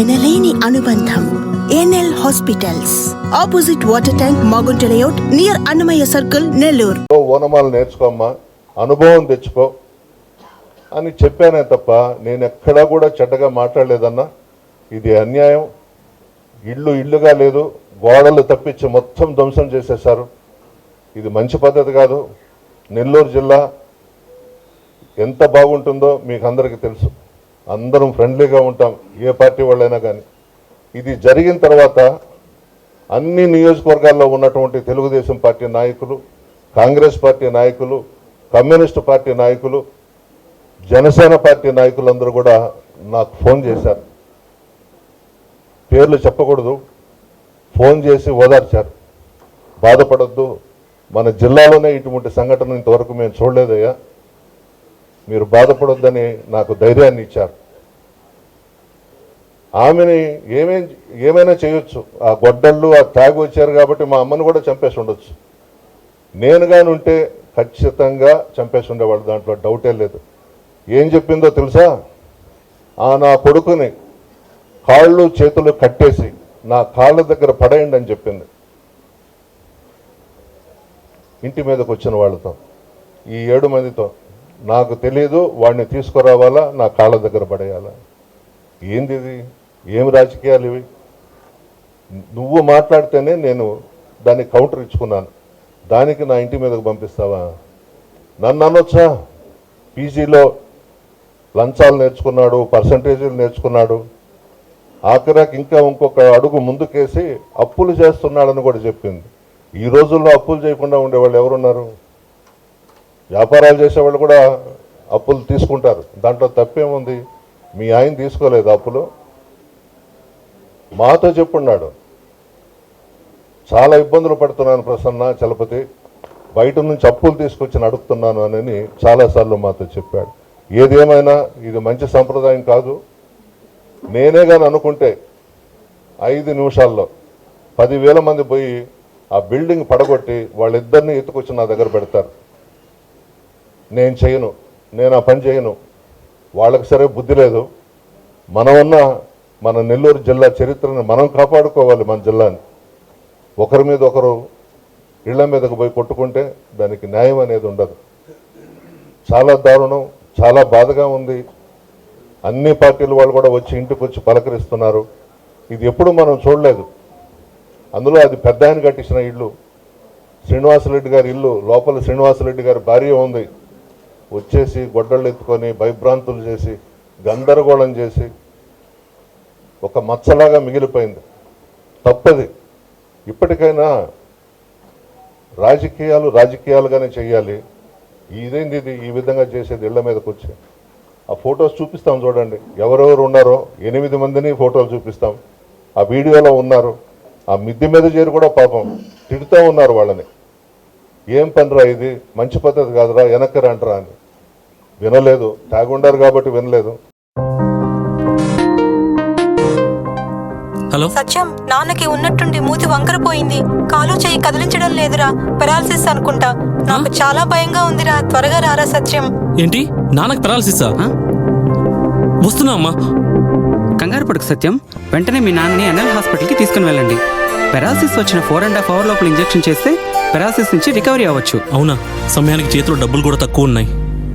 ఎనలేని అనుబంధం N L hospitals. Opposite water tank Magunta layout near Annamayya circle Nellore. ఓ ఓనమాలు నేర్చుకోమ్మా అనుభవం తెచ్చుకో. అని చెప్పానే తప్ప నేను ఎక్కడా కూడా చెడ్డగా మాట్లాడలేదన్నా. ఇది అన్యాయం. ఇల్లు ఇల్లుగా లేదు గోడలు తప్పించి మొత్తం ధ్వంసం చేసేశారు. ఇది మంచి పద్ధతి కాదు. నెల్లూరు జిల్లా ఎంత బాగుంటుందో మీకు అందరికీ తెలుసు. అందరం ఫ్రెండ్లీగా ఉంటాం ఏ పార్టీ వాళ్ళైనా కానీ. ఇది జరిగిన తర్వాత అన్ని నియోజకవర్గాల్లో ఉన్నటువంటి తెలుగుదేశం పార్టీ నాయకులు కాంగ్రెస్ పార్టీ నాయకులు కమ్యూనిస్ట్ పార్టీ నాయకులు జనసేన పార్టీ నాయకులందరూ కూడా నాకు ఫోన్ చేశారు. పేర్లు చెప్పకూడదు ఫోన్ చేసి ఓదార్చారు. బాధపడద్దు మన జిల్లాలోనే ఇటువంటి సంఘటన ఇంతవరకు మేము చూడలేదయ్యా. మీరు బాధపడొద్దని నాకు ధైర్యాన్ని ఇచ్చారు. ఆమెని ఏమేం ఏమైనా చేయొచ్చు. ఆ గొడ్డళ్ళు ఆ తాగి వచ్చారు కాబట్టి మా అమ్మని కూడా చంపేసి ఉండొచ్చు. నేను కానీ ఉంటే ఖచ్చితంగా చంపేసి ఉండేవాళ్ళు దాంట్లో డౌటే లేదు. ఏం చెప్పిందో తెలుసా? ఆ నా కొడుకుని కాళ్ళు చేతులు కట్టేసి నా కాళ్ళ దగ్గర పడేయండి అని చెప్పింది. ఇంటి మీదకు వచ్చిన వాళ్ళతో ఈ ఏడు మందితో నాకు తెలియదు వాడిని తీసుకురావాలా నా కాళ్ళ దగ్గర పడేయాలా? ఏంది ఇది? ఏం రాజకీయాలు ఇవి? నువ్వు మాట్లాడితేనే నేను దాన్ని కౌంటర్ ఇచ్చుకున్నాను. దానికి నా ఇంటి మీదకు పంపిస్తావా? నన్ను అనొచ్చా? పీజీలో లంచాలు నేర్చుకున్నాడు పర్సంటేజీలు నేర్చుకున్నాడు. ఆఖరాకి ఇంకా ఇంకొక అడుగు ముందుకేసి అప్పులు చేస్తున్నాడని కూడా చెప్పింది. ఈ రోజుల్లో అప్పులు చేయకుండా ఉండేవాళ్ళు ఎవరున్నారు? వ్యాపారాలు చేసేవాళ్ళు కూడా అప్పులు తీసుకుంటారు. దాంట్లో తప్పేముంది? మీ ఆయన తీసుకోలేదు అప్పులు. మాతో చెప్పున్నాడు. చాలా ఇబ్బందులు పడుతున్నాను ప్రసన్న చలపతి. బయట నుంచి అప్పులు తీసుకొచ్చి నడుపుతున్నాను అని చాలాసార్లు మాతో చెప్పాడు. ఏదేమైనా ఇది మంచి సంప్రదాయం కాదు. నేనే కానీ అనుకుంటే ఐదు నిమిషాల్లో పదివేల మంది పోయి ఆ బిల్డింగ్ పడగొట్టి వాళ్ళిద్దరిని ఎత్తుకొచ్చి నా దగ్గర పెడతారు. నేను చేయను నేను ఆ పని చేయను. వాళ్ళకి సరే బుద్ధి లేదు. మనమన్నా మన నెల్లూరు జిల్లా చరిత్రను మనం కాపాడుకోవాలి మన జిల్లాని. ఒకరి మీద ఒకరు ఇళ్ళ మీదకు పోయి కొట్టుకుంటే దానికి న్యాయం అనేది ఉండదు. చాలా దారుణం చాలా బాధగా ఉంది. అన్ని పార్టీల వాళ్ళు కూడా వచ్చి ఇంటికి వచ్చి పలకరిస్తున్నారు. ఇది ఎప్పుడు మనం చూడలేదు. అందులో అది పెద్ద ఆయన కట్టించిన ఇల్లు. శ్రీనివాసరెడ్డి గారి ఇల్లు లోపల శ్రీనివాసరెడ్డి గారి భార్య ఉంది. వచ్చేసి గొడ్డళ్ళు ఎత్తుకొని భయభ్రాంతులు చేసి గందరగోళం చేసి ఒక మచ్చలాగా మిగిలిపోయింది. తప్పది. ఇప్పటికైనా రాజకీయాలు రాజకీయాలుగానే చేయాలి. ఇదేంది ఇది? ఈ విధంగా చేసేది ఇళ్ళ మీదకి వచ్చి. ఆ ఫొటోస్ చూపిస్తాం చూడండి. ఎవరెవరు ఉన్నారో? ఎనిమిది మందిని ఫోటోలు చూపిస్తాం. ఆ వీడియోలో ఉన్నారు. ఆ మిద్దె మీద చేరి కూడా పాపం తిడుతూ ఉన్నారు వాళ్ళని. ఏం పనిరా ఇది? మంచి పద్ధతి కాదురా వెనక్కి రంటరా అని. వినలేదు. తాగుండారు కాబట్టి వినలేదు. హలో? సత్యం నాన్నకి ఉన్నట్టుండి మూతి వంకరపోయింది కాలు చెయ్యి కదిలించడం లేదురా. పెరాలసిస్ అనుకుంటా. నాకు చాలా భయంగా ఉందిరా. త్వరగా రారా సత్యం. ఏంటి? నాన్నకు పెరాలసిసా? వస్తున్నా అమ్మా. కంగారు పడుకు సత్యం. వెంటనే మీ నాన్నని ఎన్ఎల్ హాస్పిటల్కి తీసుకుని వెళ్ళండి. పెరాలసిస్ వచ్చిన ఫోర్ అండ్ హాఫ్ అవర్ లోపల ఇంజెక్షన్ చేస్తే పెరాలసిస్ నుంచి రికవరీ అవ్వచ్చు. అవునా? సమయానికి చేతిలో డబ్బులు కూడా తక్కువ ఉన్నాయి.